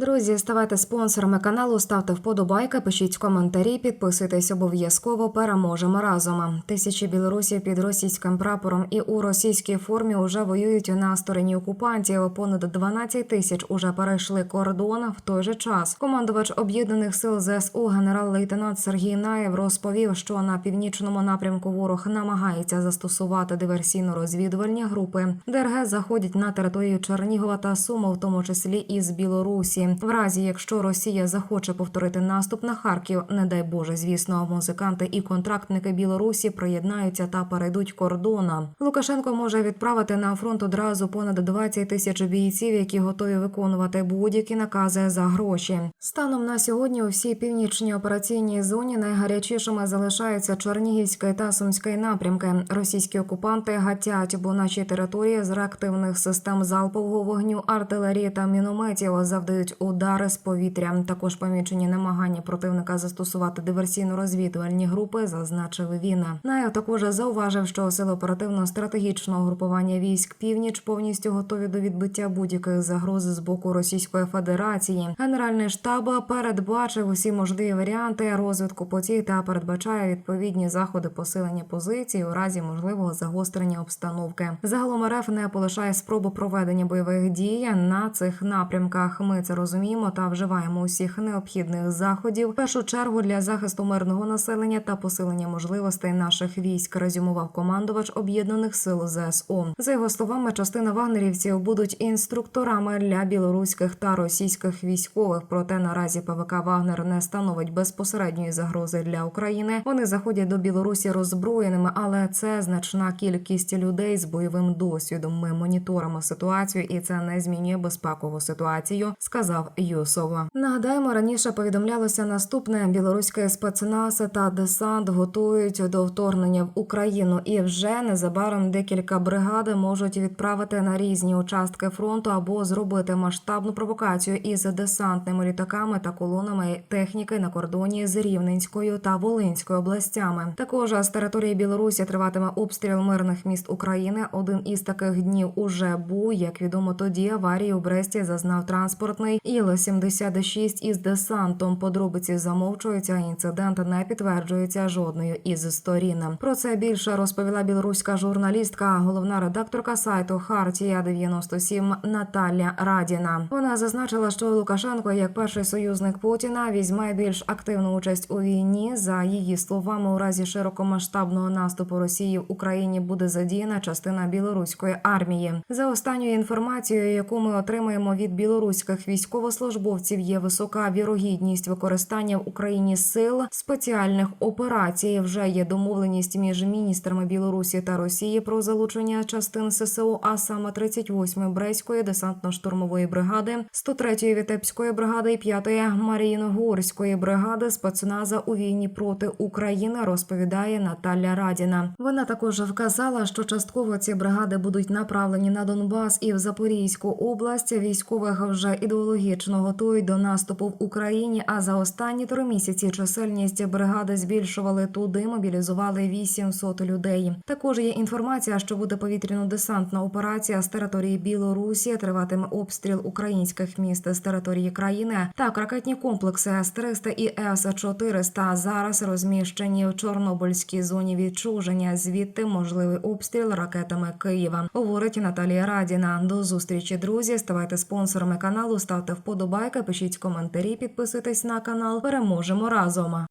Друзі, ставайте спонсорами каналу, ставте вподобайки, пишіть коментарі, підписуйтесь обов'язково. Переможемо разом. Тисячі білорусів під російським прапором і у російській формі уже воюють на стороні окупантів. Понад 12 тисяч уже перейшли кордон. В той же час командувач об'єднаних сил ЗСУ генерал-лейтенант Сергій Наєв розповів, що на північному напрямку ворог намагається застосувати диверсійно-розвідувальні групи. ДРГ заходять на територію Чернігова та Суми, в тому числі і з Білорусі. В разі, якщо Росія захоче повторити наступ на Харків, не дай Боже, звісно, музиканти і контрактники Білорусі приєднаються та перейдуть кордона. Лукашенко може відправити на фронт одразу понад 20 тисяч бійців, які готові виконувати будь-які накази за гроші. Станом на сьогодні у всій північній операційній зоні найгарячішими залишаються Чернігівський та Сумський напрямки. Російські окупанти гатять по нашій території з реактивних систем залпового вогню, артилерії та мінометів завдають удари з повітря. Також помічені намагання противника застосувати диверсійно-розвідувальні групи, зазначив він. Наєв також зауважив, що сили оперативно-стратегічного групування військ північ повністю готові до відбиття будь-яких загроз з боку Російської Федерації. Генеральний штаб передбачив усі можливі варіанти розвитку подій та передбачає відповідні заходи посилення позицій у разі можливого загострення обстановки. Загалом РФ не полишає спробу проведення бойових дій на цих напрямках. Ми це розуміємо та вживаємо усіх необхідних заходів в першу чергу для захисту мирного населення та посилення можливостей наших військ. Резюмував командувач об'єднаних сил ЗСУ. За його словами, частина вагнерівців будуть інструкторами для білоруських та російських військових. Проте наразі ПВК Вагнер не становить безпосередньої загрози для України. Вони заходять до Білорусі роззброєними, але це значна кількість людей з бойовим досвідом. Ми моніторимо ситуацію, і це не змінює безпекову ситуацію, сказав Юсов. Нагадаємо, раніше повідомлялося наступне: білоруський спецназ та десант готують до вторгнення в Україну, і вже незабаром декілька бригад можуть відправити на різні участки фронту або зробити масштабну провокацію із десантними літаками та колонами техніки на кордоні з Рівненською та Волинською областями. Також з території Білорусі триватиме обстріл мирних міст України. Один із таких днів уже був. Як відомо, тоді аварії у Бресті зазнав транспортний Іл-76 із десантом. Подробиці замовчуються. Інцидент не підтверджується жодною із сторін. Про це більше розповіла білоруська журналістка, головна редакторка сайту Хартія 97 Наталя Радіна. Вона зазначила, що Лукашенко, як перший союзник Путіна, візьме більш активну участь у війні. За її словами, у разі широкомасштабного наступу Росії в Україні буде задіяна частина білоруської армії. За останньою інформацією, яку ми отримаємо від білоруських військовослужбовців, є висока вірогідність використання в Україні сил спеціальних операцій. Вже є домовленість між міністрами Білорусі та Росії про залучення частин ССО, а саме 38-ї Брейської десантно-штурмової бригади, 103-ї Вітебської бригади і 5-ї Маріїногорської бригади спецназа у війні проти України, розповідає Наталя Радіна. Вона також вказала, що частково ці бригади будуть направлені на Донбас і в Запорізьку область. Військових вже ідеологічно готують до наступу в Україні. А за останні три місяці чисельність бригади збільшували туди, мобілізували 800 людей. Також є інформація, що буде повітряно-десантна операція з території Білорусі. Триватиме обстріл українських міст з території країни. Так, ракетні комплекси С-300 і С-400 зараз розміщені в Чорнобильській зоні відчуження. Звідти можливий обстріл ракетами Києва. Говорить Наталія Радіна. До зустрічі, друзі. Ставайте спонсорами каналу, ставте вподобайки, пишіть коментарі, підписуйтесь на канал. Переможемо разом.